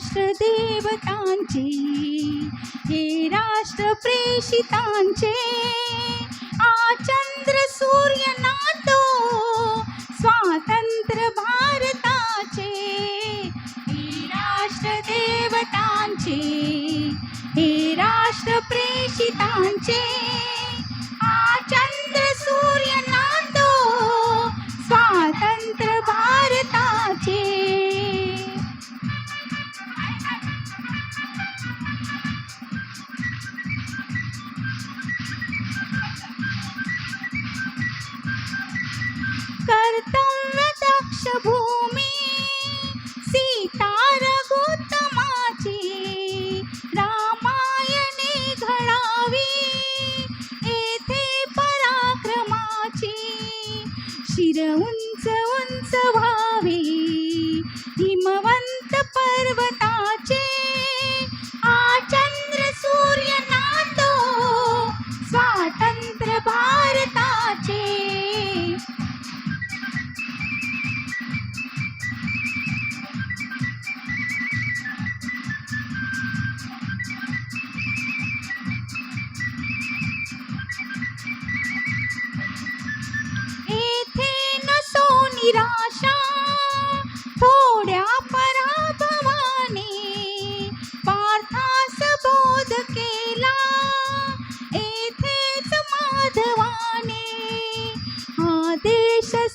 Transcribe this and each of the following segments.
राष्ट्र देवतांचे हे राष्ट्र प्रेषितांचे चंद्र सूर्य नातो कर्तव्य दक्ष भूमि सीता रघुतमाची रामायणे घडावी येथे पराक्रमाची शिर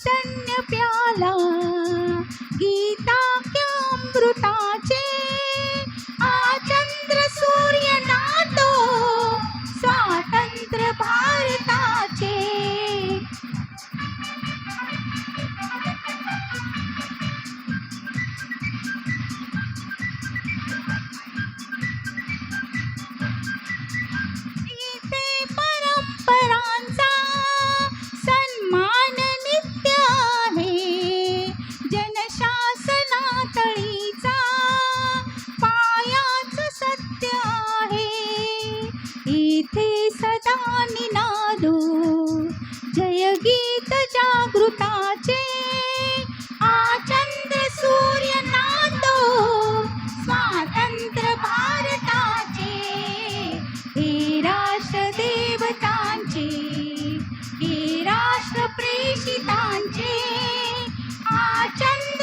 सैन्य प्याला गीता अमृताचे आचंद्र सूर्य नातो स्वातंत्र्य भारताचे परंपरांचा इथे सदा निनादो। जय गीत जागृताचे आचंद्र सूर्य नातो स्वातंत्र्य भारताचे हे राष्ट्र देवतांचे हे राष्ट्र प्रेषितांचे आचंद्र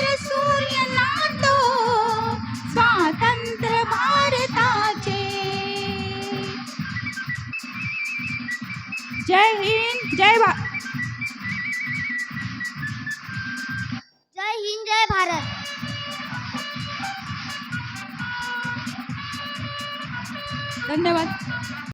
जय हिंद जय भा जय हिंद जय भारत. धन्यवाद.